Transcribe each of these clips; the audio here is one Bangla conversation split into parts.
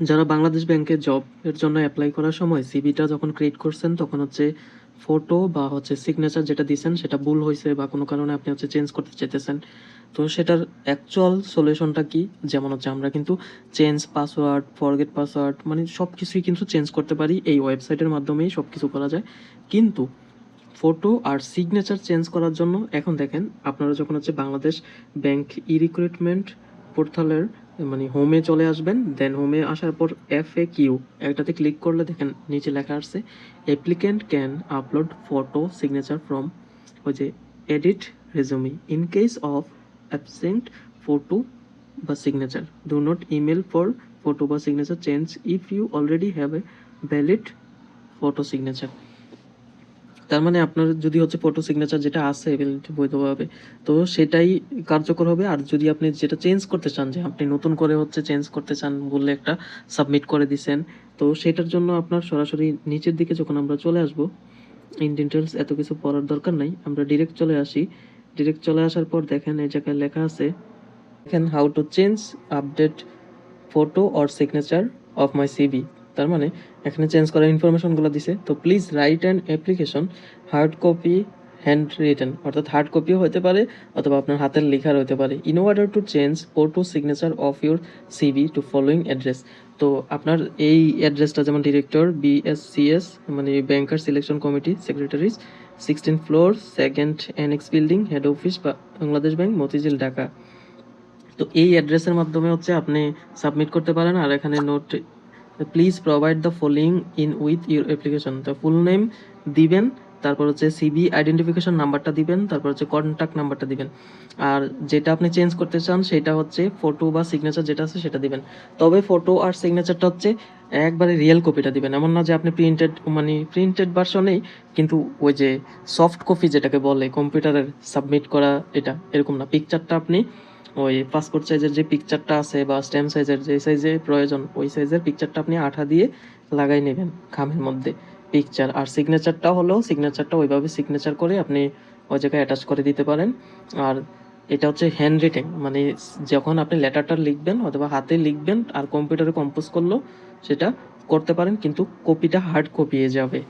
যারা বাংলাদেশ ব্যাংকে জব এর জন্য অ্যাপ্লাই করার সময় সিভিটা যখন ক্রিয়েট করছেন, তখন হচ্ছে ফটো বা হচ্ছে সিগনেচার যেটা দিয়েছেন সেটা ভুল হয়েছে বা কোনো কারণে আপনি হচ্ছে চেঞ্জ করতে চাইতেছেন। তো সেটার অ্যাকচুয়াল সলিউশনটা কি? যেমন হচ্ছে আমরা কিন্তু চেঞ্জ পাসওয়ার্ড ফরগেট পাসওয়ার্ড মানে সব কিছুই কিন্তু চেঞ্জ করতে পারি এই ওয়েবসাইটের মাধ্যমেই সব কিছু করা যায়। কিন্তু ফটো আর সিগনেচার চেঞ্জ করার জন্য এখন দেখেন, আপনারা যখন হচ্ছে বাংলাদেশ ব্যাংক ই রিক্রুটমেন্ট পোর্টালের মানে হোমে চলে আসবেন দেন হোমে আসার পর এফ এ কিউ একটাতে ক্লিক করলে দেখেন নিচে লেখা আসছে applicant can upload photo signature from ওই যে edit resume in case of absent photo বা signature do not email for photo বা signature change if you already have a valid photo signature তার মানে আপনার যদি হচ্ছে ফটো সিগনেচার যেটা আছে ভ্যালিড বৈধভাবে, তো সেটাই কার্যকর হবে। আর যদি আপনি যেটা চেঞ্জ করতে চান, যে আপনি নতুন করে হচ্ছে চেঞ্জ করতে চান বললে একটা সাবমিট করে দিছেন, তো সেটার জন্য আপনার সরাসরি নিচের দিকে যখন আমরা চলে আসব ইন ডিটেলস এত কিছু পড়ার দরকার নাই, আমরা ডিরেক্ট চলে আসি। ডিরেক্ট চলে আসার পর দেখেন এই জায়গায় লেখা আছে, দেখেন how to change update photo or signature of my CV তার মানে এখানে চেঞ্জ করার ইনফরমেশনগুলো দিছে। তো please write and application hard copy hand written অর্থাৎ হার্ড কপিও হতে পারে অথবা আপনার হাতের লেখার হতে পারে। In order to change photo signature of your CV to following address তো আপনার এই অ্যাড্রেসটা যেমন ডিরেক্টর বিএসসিএস মানে banker selection committee secretaries sixteen floor second annex building head office Bangladesh bank Motijheel Dhaka তো এই অ্যাড্রেসের মাধ্যমে হচ্ছে আপনি সাবমিট করতে পারেন, আর এখানে note please provide the following in with your application তো ফুল নেম দিবেন, তারপর হচ্ছে সিবি আইডেন্টিফিকেশন নাম্বারটা দিবেন, তারপর হচ্ছে কন্ট্যাক্ট নাম্বারটা দিবেন। আর যেটা আপনি চেঞ্জ করতে চান, সেটা হচ্ছে ফটো বা সিগনেচার যেটা আছে সেটা দিবেন। তবে ফটো আর সিগনেচারটা হচ্ছে একবারে রিয়েল কপিটা দিবেন। এমন না যে আপনি প্রিন্টেড মানে প্রিন্টেড ভার্সনেই কিন্তু ওই যে সফট কপি যেটাকে বলে কম্পিউটারের সাবমিট করা, এটা এরকম না। পিকচারটা আপনি ওই পাসপোর্ট সাইজের যে পিকচারটা আছে বা স্ট্যাম্প সাইজের যে সাইজে প্রয়োজন, ওই সাইজের পিকচারটা আপনি আঠা দিয়ে লাগাই নেবেন খামের মধ্যে পিকচার আর সিগনেচারটা হলো সিগনেচারটা ওইভাবে সিগনেচার করে আপনি ওই জায়গায় অ্যাটাচ করে দিতে পারেন। আর এটা হচ্ছে হ্যান্ড রিটেন মানে যখন আপনি লেটারটা লিখবেন অথবা হাতে লিখবেন আর কম্পিউটারে কম্পোজ করল সেটা করতে পারেন, কিন্তু কপিটা হার্ড কপি যাবে।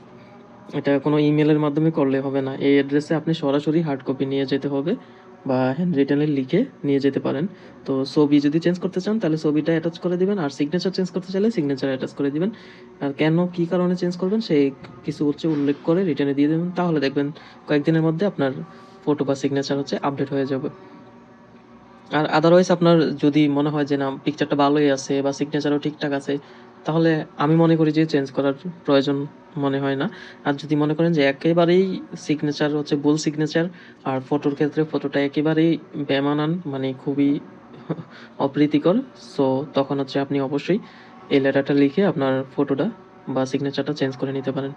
এটা কোনো ইমেলের মাধ্যমে করলে হবে না। এই অ্যাড্রেসে আপনি সরাসরি হার্ড কপি নিয়ে যেতে হবে। বা হ্যান্ড রিটেনে লিখে নিয়ে যেতে পারেন। তো ছবি যদি চেঞ্জ করতে চান, তাহলে ছবিটা অ্যাটাচ করে দিবেন, আর সিগনেচার চেঞ্জ করতে চাইলে সিগনেচার অ্যাটাচ করে দিবেন। আর কেন কী কারণে চেঞ্জ করবেন সেই কিছু হচ্ছে উল্লেখ করে রিটার্নে দিয়ে দেবেন। তাহলে দেখবেন কয়েকদিনের মধ্যে আপনার ফটো বা সিগনেচার হচ্ছে আপডেট হয়ে যাবে। আর আদারওয়াইজ আপনার যদি মনে হয় যে না পিকচারটা ভালোই আছে বা সিগনেচারও ঠিকঠাক আছে, তাহলে আমি মনে করি যে চেঞ্জ করার প্রয়োজন মনে হয় না। আর যদি মনে করেন যে একেবারেই সিগনেচার হচ্ছে ভুল সিগনেচার আর ফটোর ক্ষেত্রে ফটোটা একেবারেই বেমানান মানে খুবই অপ্রীতিকর সো তখন হচ্ছে আপনি অবশ্যই এই লেটারটা লিখে আপনার ফটোটা বা সিগনেচারটা চেঞ্জ করে নিতে পারেন।